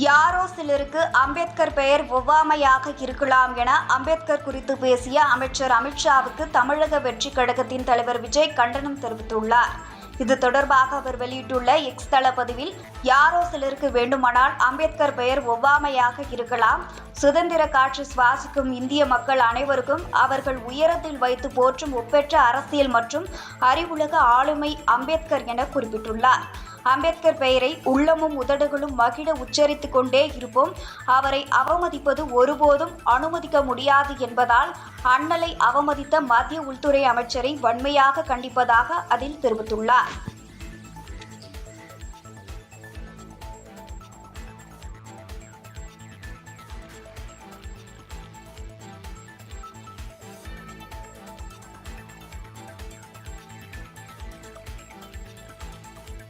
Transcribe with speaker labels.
Speaker 1: யாரோ சிலருக்கு அம்பேத்கர் பெயர் ஒவ்வாமையாக இருக்கலாம் என அம்பேத்கர் குறித்து பேசிய அமைச்சர் அமித்ஷாவுக்கு தமிழக வெற்றி கழகத்தின் தலைவர் விஜய் கண்டனம் தெரிவித்துள்ளார். இது தொடர்பாக அவர் வெளியிட்டுள்ள எக்ஸ் தள பதிவில் யாரோ சிலருக்கு வேண்டுமானால் அம்பேத்கர் பெயர் ஒவ்வாமையாக இருக்கலாம் சுதந்திர காற்று சுவாசிக்கும் இந்திய மக்கள் அனைவருக்கும் அவர்கள் உயரத்தில் வைத்து போற்றும் ஒப்பற்ற அரசியல் மற்றும் அறிவுலக ஆளுமை அம்பேத்கர் என குறிப்பிட்டுள்ளார். அம்பேத்கர் பெயரை உள்ளமும் உதடுகளும் மகிழ உச்சரித்துக் கொண்டே இருப்போம். அவரை அவமதிப்பது ஒருபோதும் அனுமதிக்க முடியாது என்பதால் அண்ணலை அவமதித்த மத்திய உள்துறை அமைச்சரை வன்மையாக கண்டிப்பதாக அதில் தெரிவித்துள்ளார்.